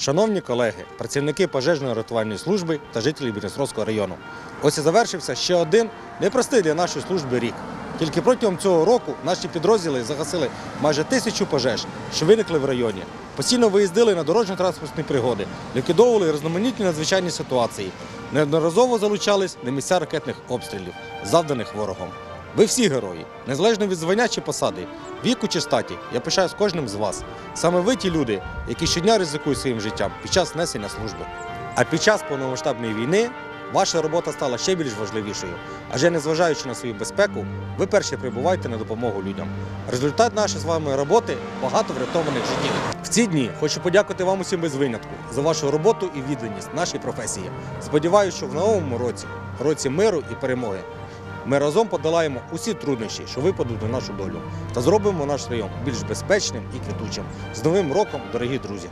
Шановні колеги, працівники пожежної рятувальної служби та жителі Бірністровського району. Ось і завершився ще один непростий для нашої служби рік. Тільки протягом цього року наші підрозділи загасили майже тисячу пожеж, що виникли в районі. Постійно виїздили на дорожньо-транспортні пригоди, ліквідовували різноманітні надзвичайні ситуації, неодноразово залучались на місця ракетних обстрілів, завданих ворогом. Ви всі герої, незалежно від звання чи посади, віку чи статі, я пишаюсь кожним з вас. Саме ви ті люди, які щодня ризикують своїм життям під час несення служби. А під час повномасштабної війни ваша робота стала ще більш важливішою. Адже незважаючи на свою безпеку, ви перші прибуваєте на допомогу людям. Результат нашої з вами роботи багато врятованих життів. В ці дні хочу подякувати вам усім без винятку за вашу роботу і відданість нашій професії. Сподіваюся, що в новому році, році миру і перемоги, ми разом подолаємо усі труднощі, що випадуть на нашу долю, та зробимо наш район більш безпечним і квітучим. З новим роком, дорогі друзі!